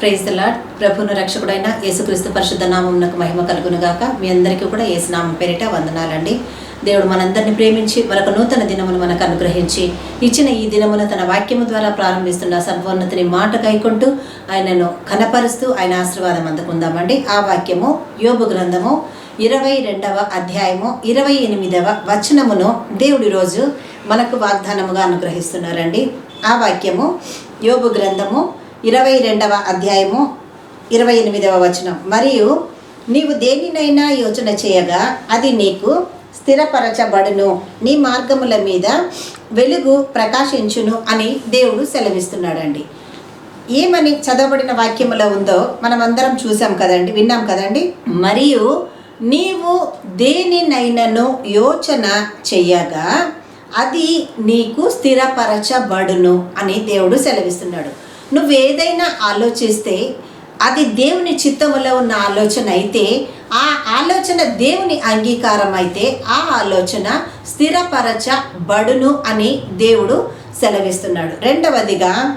Praise lord ప్రభును రక్షకుడైన యేసుక్రీస్తు పరిశుద్ధ నామమునకు మహిమ కలుగునుగాక. మీ అందరికీ కూడా యేసునామం పేరిట వందనాలండి. దేవుడు మనందరిని ప్రేమించి మరొక నూతన దినమును మనకు అనుగ్రహించి ఇచ్చిన ఈ దినమున తన వాక్యము ద్వారా ప్రారంభిస్తున్న సర్వోన్నతిని మాట కైకొంటూ ఆయనను కనపరుస్తూ ఆయన ఆశీర్వాదం అందుకుందామండి. ఆ వాక్యము యోగు గ్రంథము ఇరవై రెండవ అధ్యాయము ఇరవై ఎనిమిదవ వచనమును దేవుడి రోజు మనకు వాగ్దానముగా అనుగ్రహిస్తున్నారండి. ఆ వాక్యము యోగు గ్రంథము ఇరవై రెండవ అధ్యాయము ఇరవై ఎనిమిదవ వచనం. మరియు నీవు దేనినైనా యోచన చేయగా అది నీకు స్థిరపరచబడును. నీ మార్గముల మీద వెలుగు ప్రకాశించును అని దేవుడు సెలవిస్తున్నాడండి. ఏమని చదవబడిన వాక్యములో ఉందో మనమందరం చూసాం కదండి విన్నాం కదండి? మరియు నీవు దేనినైనను యోచన చెయ్యగా అది నీకు స్థిరపరచబడును అని దేవుడు సెలవిస్తున్నాడు. నువ్వు ఏదైనా ఆలోచిస్తే అది దేవుని చిత్తములో ఉన్న ఆలోచన అయితే ఆ ఆలోచన దేవుని అంగీకారం అయితే ఆ ఆలోచన స్థిరపరచబడును అని దేవుడు సెలవిస్తున్నాడు. రెండవదిగా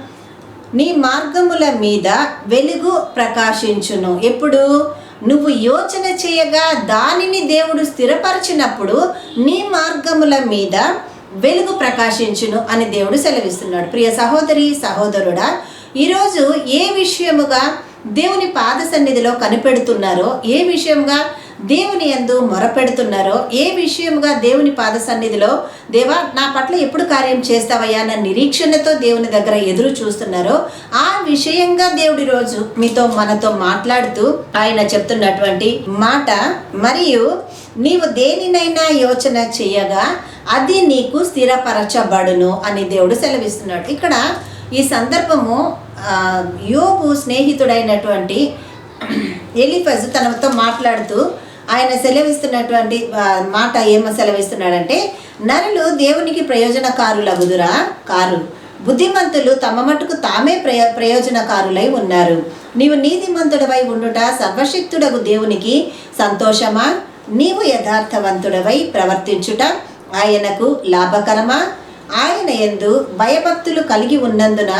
నీ మార్గముల మీద వెలుగు ప్రకాశించును. ఎప్పుడు? నువ్వు యోచన చేయగా దానిని దేవుడు స్థిరపరిచినప్పుడు నీ మార్గముల మీద వెలుగు ప్రకాశించును అని దేవుడు సెలవిస్తున్నాడు. ప్రియ సహోదరి సహోదరుడా ఈరోజు ఏ విషయముగా దేవుని పాద సన్నిధిలో కనిపెడుతున్నారో ఏ విషయంగా దేవుని ఎందు మొరపెడుతున్నారో ఏ విషయముగా దేవుని పాద సన్నిధిలో దేవా నా పట్ల ఎప్పుడు కార్యం చేస్తావయ్యా? అన్న నిరీక్షణతో దేవుని దగ్గర ఎదురు చూస్తున్నారో ఆ విషయంగా దేవుడి రోజు మీతో మనతో మాట్లాడుతూ ఆయన చెప్తున్నటువంటి మాట మరియు నీవు దేనినైనా యోచన చేయగా అది నీకు స్థిరపరచబడును అని దేవుడు సెలవిస్తున్నాడు. ఇక్కడ ఈ సందర్భము ఆ, యోబు స్నేహితుడైనటువంటి ఎలిఫజ్ తనతో మాట్లాడుతూ ఆయన సెలవిస్తున్నటువంటి మాట ఏమో సెలవిస్తున్నాడంటే నరులు దేవునికి ప్రయోజనకారులగుదురా? కారు. బుద్ధిమంతులు తమ మటుకు తామే ప్రయ ప్రయోజనకారులై ఉన్నారు. నీవు నీతిమంతుడవై ఉండుట సర్వశక్తుడకు దేవునికి సంతోషమా? నీవు యథార్థవంతుడవై ప్రవర్తించుట ఆయనకు లాభకరమా? ఆయన ఎందు భయభక్తులు కలిగి ఉన్నందున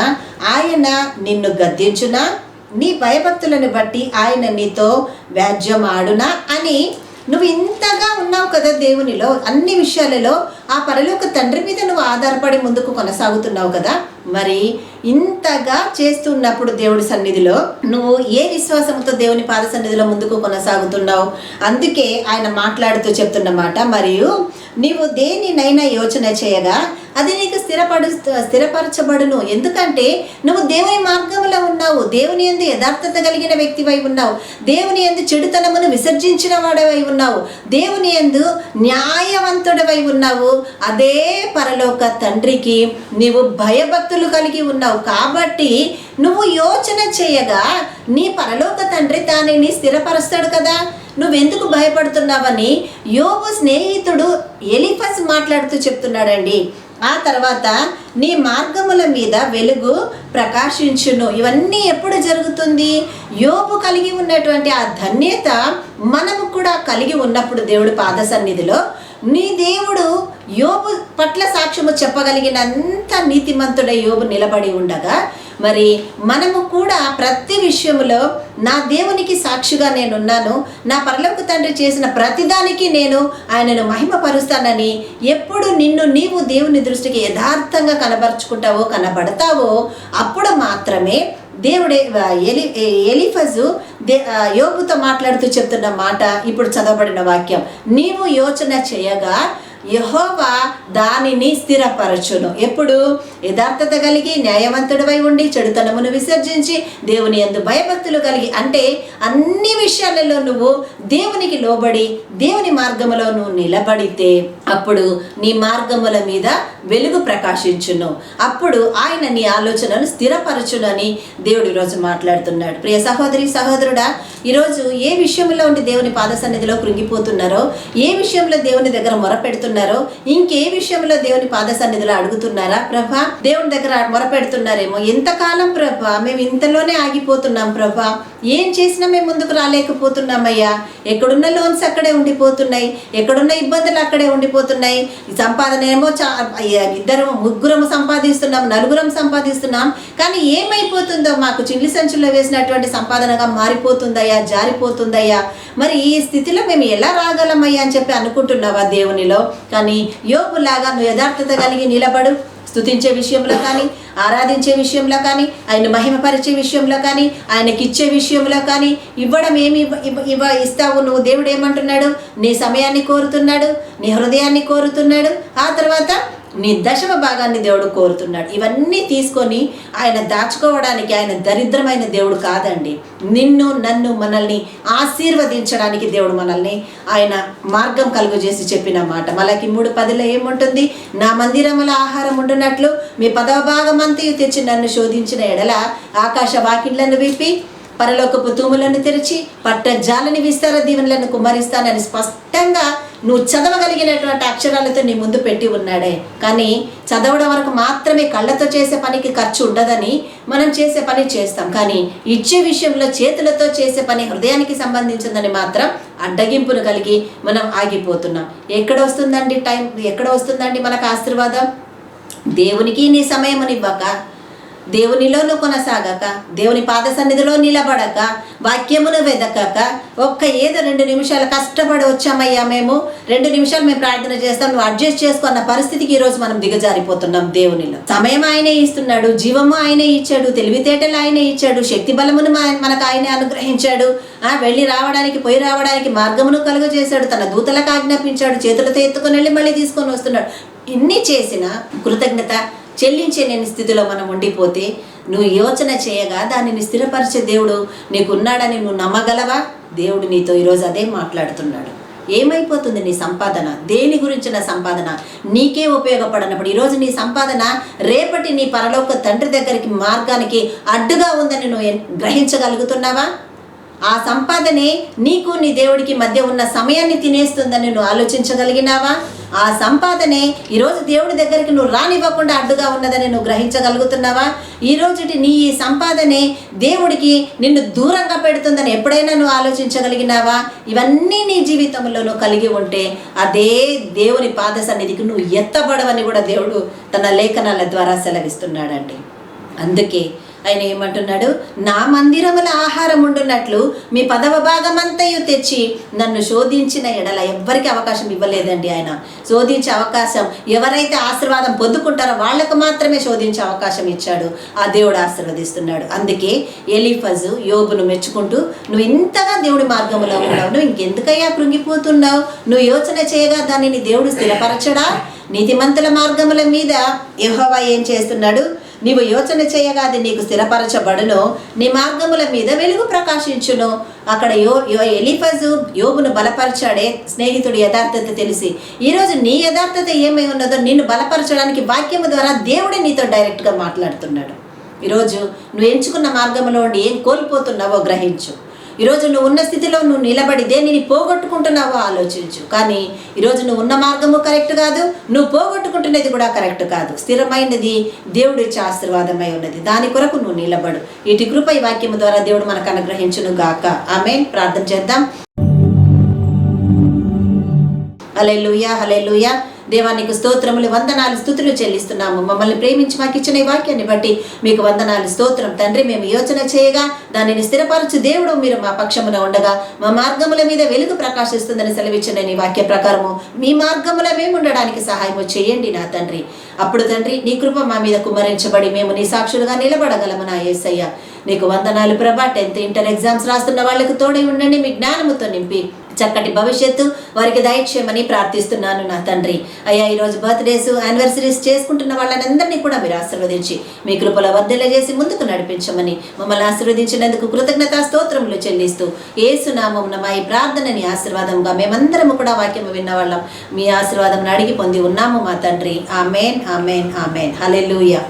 ఆయన నిన్ను గద్దించునా? నీ భయభక్తులను బట్టి ఆయన నీతో వ్యాజ్యమాడునా? అని నువ్వు ఇంతగా ఉన్నావు కదా దేవునిలో అన్ని విషయాలలో ఆ పరలోక తండ్రి మీద నువ్వు ఆధారపడి ముందుకు కొనసాగుతున్నావు కదా? మరి ఇంతగా చేస్తున్నప్పుడు దేవుడి సన్నిధిలో నువ్వు ఏ విశ్వాసంతో దేవుని పాద సన్నిధిలో ముందుకు కొనసాగుతున్నావు? అందుకే ఆయన మాట్లాడుతూ చెప్తున్నమాట మరియు నీవు దేనినైనా యోచన చేయగా అది నీకు స్థిరపడు స్థిరపరచబడును. ఎందుకంటే నువ్వు దేవుని మార్గంలో ఉన్నావు. దేవుని ఎందు యథార్థత కలిగిన వ్యక్తివై ఉన్నావు. దేవుని ఎందు చెడుతనమును విసర్జించిన వాడవై ఉన్నావు. దేవుని ఎందు న్యాయవంతుడవై ఉన్నావు. అదే పరలోక తండ్రికి నీవు భయభక్తులు కలిగి ఉన్నావు. కాబట్టి నువ్వు యోచన చేయగా నీ పరలోక తండ్రి దానిని స్థిరపరుస్తాడు కదా. నువ్వెందుకు భయపడుతున్నావని యోగు స్నేహితుడు ఎలిఫస్ మాట్లాడుతూ చెప్తున్నాడండి. ఆ తర్వాత నీ మార్గముల మీద వెలుగు ప్రకాశించును. ఇవన్నీ ఎప్పుడు జరుగుతుంది? యోపు కలిగి ఉన్నటువంటి ఆ ధన్యత మనము కూడా కలిగి ఉన్నప్పుడు దేవుడు పాద సన్నిధిలో నీ దేవుడు యోబు పట్ల సాక్ష్యము చెప్పగలిగినంత నీతిమంతుడ యోబు నిలబడి ఉండగా మరి మనము కూడా ప్రతి విషయంలో నా దేవునికి సాక్షిగా నేనున్నాను నా పరలోక తండ్రి చేసిన ప్రతిదానికి నేను ఆయనను మహిమపరుస్తానని ఎప్పుడు నిన్ను నీవు దేవుని దృష్టికి యథార్థంగా కనబరుచుకుంటావో కనబడతావో అప్పుడు మాత్రమే దేవుడే ఎలి ఎలిఫజు దే యోగుతో మాట్లాడుతూ చెప్తున్న మాట ఇప్పుడు చదవబడిన వాక్యం. నీవు యోచన చేయగా యహోవా దానిని స్థిరపరచును. ఎప్పుడు? యథార్థత కలిగి న్యాయవంతుడివై ఉండి చెడుతనమును విసర్జించి దేవుని ఎందు భయభక్తులు కలిగి. అంటే అన్ని విషయాలలో నువ్వు దేవునికి లోబడి దేవుని మార్గములో నువ్వు నిలబడితే అప్పుడు నీ మార్గముల మీద వెలుగు ప్రకాశించును. అప్పుడు ఆయన నీ ఆలోచనను స్థిరపరచునని దేవుడు ఈరోజు మాట్లాడుతున్నాడు. ప్రియ సహోదరి సహోదరుడా ఈరోజు ఏ విషయంలో ఉండి దేవుని పాద సన్నిధిలో కృంగిపోతున్నారో ఏ విషయంలో దేవుని దగ్గర మొరపెడుతున్నారో ఇంకే విషయంలో దేవుని పాద సన్నిధిలో అడుగుతున్నారా? ప్రభా దేవుని దగ్గర మొరపెడుతున్నారేమో. ఎంతకాలం ప్రభా మేము ఇంతలోనే ఆగిపోతున్నాం ప్రభా. ఏం చేసినా మేము ముందుకు రాలేకపోతున్నామయ్యా. ఎక్కడున్న లోన్స్ అక్కడే ఉండిపోతున్నాయి. ఎక్కడున్న ఇబ్బందులు అక్కడే ఉండిపోతున్నాయి. సంపాదన ఏమో చా ఇద్దరం ఇద్దరు సంపాదిస్తున్నాం నలుగురం సంపాదిస్తున్నాం. కానీ ఏమైపోతుందో మాకు చిల్లి సంచుల్లో వేసినటువంటి సంపాదనగా మారిపోతుందయ్యా జారిపోతుందయ్యా. మరి ఈ స్థితిలో మేము ఎలా రాగలమయ్యా అని చెప్పి అనుకుంటున్నావా దేవునిలో? కానీ యోగులాగా నువ్వు యథార్థత కలిగి నిలబడు. స్థుతించే విషయంలో కానీ ఆరాధించే విషయంలో కానీ ఆయన మహిమపరిచే విషయంలో కానీ ఆయనకి ఇచ్చే విషయంలో కానీ ఇవ్వడం ఏమి ఇవ్వ ఇస్తావు? నువ్వు దేవుడు ఏమంటున్నాడు? నీ సమయాన్ని కోరుతున్నాడు? నీ హృదయాన్ని కోరుతున్నాడు? ఆ తర్వాత నీ దశమ భాగాన్ని దేవుడు కోరుతున్నాడు. ఇవన్నీ తీసుకొని ఆయన దాచుకోవడానికి ఆయన దరిద్రమైన దేవుడు కాదండి. నిన్ను నన్ను మనల్ని ఆశీర్వదించడానికి దేవుడు మనల్ని ఆయన మార్గం కలుగు చేసి చెప్పిన మాట. మనకి మూడు పదిలో ఏముంటుంది? నా మందిరముల ఆహారం ఉండునట్లు మీ పదవ భాగం అంతయు తెచ్చి నన్ను శోధించిన ఎడల ఆకాశ వాకిళ్ళను విప్పి పరలోకపు తూములను తెరిచి పట్ట జాలని విస్తార దీవెనలను కుమ్మరిస్తానని స్పష్టంగా నువ్వు చదవగలిగినటువంటి అక్షరాలతో నీ ముందు పెట్టి ఉన్నాడే. కానీ చదవడం వరకు మాత్రమే కళ్ళతో చేసే పనికి ఖర్చు ఉండదని మనం చేసే పని చేస్తాం. కానీ ఇచ్చే విషయంలో చేతులతో చేసే పని హృదయానికి సంబంధించిందని మాత్రం అడ్డగింపును కలిగి మనం ఆగిపోతున్నాం. ఎక్కడ వస్తుందండి టైం? ఎక్కడ వస్తుందండి మనకు ఆశీర్వాదం? దేవునికి నీ సమయం ఇవ్వక దేవునిలోనూ కొనసాగక దేవుని పాద సన్నిధిలో నిలబడక వాక్యమును వెదకక ఒక్క ఏదో రెండు నిమిషాలు కష్టపడి వచ్చామయ్యా మేము. రెండు నిమిషాలు మేము ప్రార్థన చేస్తాం నువ్వు అడ్జస్ట్ చేసుకున్న పరిస్థితికి ఈరోజు మనం దిగజారిపోతున్నాం దేవునిలో. సమయం ఆయనే ఇస్తున్నాడు జీవము ఆయనే ఇచ్చాడు తెలివితేటలు ఆయనే ఇచ్చాడు శక్తి బలమును మనకు ఆయనే అనుగ్రహించాడు. ఆ వెళ్ళి రావడానికి పోయి రావడానికి మార్గమును కలుగజేశాడు తన దూతలకు ఆజ్ఞాపించాడు చేతులతో ఎత్తుకొని వెళ్ళి మళ్ళీ తీసుకొని వస్తున్నాడు. ఇన్ని చేసిన కృతజ్ఞత చెల్లించే నేను స్థితిలో మనం ఉండిపోతే నువ్వు యోచన చేయగా దానిని స్థిరపరిచే దేవుడు నీకున్నాడని నువ్వు నమ్మగలవా? దేవుడు నీతో ఈరోజు అదే మాట్లాడుతున్నాడు. ఏమైపోతుంది నీ సంపాదన? దేని గురించిన సంపాదన? నీకే ఉపయోగపడనప్పుడు ఈరోజు నీ సంపాదన రేపటి నీ పరలోక తండ్రి దగ్గరికి మార్గానికి అడ్డుగా ఉందని నువ్వు గ్రహించగలుగుతున్నావా? ఆ సంపాదనే నీకు నీ దేవుడికి మధ్య ఉన్న సమయాన్ని తినేస్తుందని నువ్వు ఆలోచించగలిగినావా? ఆ సంపాదనే ఈరోజు దేవుడి దగ్గరికి నువ్వు రానివ్వకుండా అడ్డుగా ఉన్నదని నువ్వు గ్రహించగలుగుతున్నావా? ఈ రోజుటి నీ ఈ సంపాదనే దేవుడికి నిన్ను దూరంగా పెడుతుందని ఎప్పుడైనా నువ్వు ఆలోచించగలిగినావా? ఇవన్నీ నీ జీవితంలో నువ్వు కలిగి ఉంటే అదే దేవుని పాద సన్నిధికి నువ్వు ఎత్తబడవని కూడా దేవుడు తన లేఖనాల ద్వారా సెలవిస్తున్నాడండి. అందుకే ఆయన ఏమంటున్నాడు? నా మందిరముల ఆహారం ఉండున్నట్లు మీ పదవ భాగమంతయు తెచ్చి నన్ను శోధించిన ఎడల ఎవ్వరికి అవకాశం ఇవ్వలేదండి ఆయన. శోధించే అవకాశం ఎవరైతే ఆశీర్వాదం పొందుకుంటారో వాళ్ళకు మాత్రమే శోధించే అవకాశం ఇచ్చాడు. ఆ దేవుడు ఆశీర్వదిస్తున్నాడు. అందుకే ఎలిఫజు యోబును మెచ్చుకుంటూ నువ్వు ఇంతగా దేవుడి మార్గంలో ఉన్నావు. నువ్వు ఇంకెందుకయ్యా కృంగిపోతున్నావు? నువ్వు యోచన చేయగా దానిని దేవుడు స్థిరపరచడా? నీతిమంతుల మార్గముల మీద యహోవా ఏం చేస్తున్నాడు? నీవు యోచన చేయగా అది నీకు స్థిరపరచబడును. నీ మార్గముల మీద వెలుగు ప్రకాశించును. అక్కడ యో యో ఎలిఫజు యోగును బలపరచాడే స్నేహితుడి యథార్థత తెలిసి ఈరోజు నీ యథార్థత ఏమై ఉన్నదో నిన్ను బలపరచడానికి వాక్యము ద్వారా దేవుడే నీతో డైరెక్ట్గా మాట్లాడుతున్నాడు. ఈరోజు నువ్వు ఎంచుకున్న మార్గంలో ఉండి ఏం కోల్పోతున్నావో గ్రహించు. ఈరోజు నువ్వు ఉన్న స్థితిలో నువ్వు నిలబడి దేనిని పోగొట్టుకుంటున్నావో ఆలోచించు. కానీ ఈరోజు నువ్వు ఉన్న మార్గము కరెక్ట్ కాదు నువ్వు పోగొట్టుకుంటున్నది కూడా కరెక్ట్ కాదు. స్థిరమైనది దేవుడి ఇచ్చే ఆశీర్వాదమై ఉన్నది. దాని కొరకు నువ్వు నిలబడు. ఇటు కృప ఈ వాక్యము ద్వారా దేవుడు మనకు అనుగ్రహించును గాక. ఆమె ప్రార్థన చేద్దాం. హలెలుయా హలెలుయా దేవానికి స్తోత్రములు వందనాలు స్థుతులు చెల్లిస్తున్నాము. మమ్మల్ని ప్రేమించి మాకు ఇచ్చిన ఈ వాక్యాన్ని బట్టి మీకు వందనాలు స్తోత్రం. తండ్రి మేము యోచన చేయగా దానిని స్థిరపరచు దేవుడు మీరు మా పక్షమున ఉండగా మా మార్గముల మీద వెలుగు ప్రకాశిస్తుందని సెలవిచ్చిన నీ వాక్య ప్రకారము మీ మార్గముల మేము ఉండడానికి సహాయము చేయండి నా తండ్రి. అప్పుడు తండ్రి నీ కృప మా మీద కుమరించబడి మేము నీ సాక్షులుగా నిలబడగలము నా ఏసయ్య. నీకు వందనాలు ప్రభా టెన్త్ ఇంటర్ ఎగ్జామ్స్ రాస్తున్న వాళ్ళకు తోడై ఉండండి మీ జ్ఞానముతో నింపి. చక్కటి భవిష్యత్తు వారికి దయచేయమని ప్రార్థిస్తున్నాను నా తండ్రి. అయ్యా ఈరోజు బర్త్డేస్ యానివర్సరీస్ చేసుకుంటున్న వాళ్ళనందరినీ కూడా మీరు ఆశీర్వదించి మీ కృపల వర్ధల చేసి ముందుకు నడిపించమని మమ్మల్ని ఆశీర్వదించినందుకు కృతజ్ఞతా స్తోత్రములు చెల్లిస్తూ ఏసునామం మా ఈ ప్రార్థనని ఆశీర్వాదంగా మేమందరము కూడా వాక్యము విన్నవాళ్ళం. మీ ఆశీర్వాదం అడిగి పొంది ఉన్నాము మా తండ్రి. Amen amen amen. హలెలూయా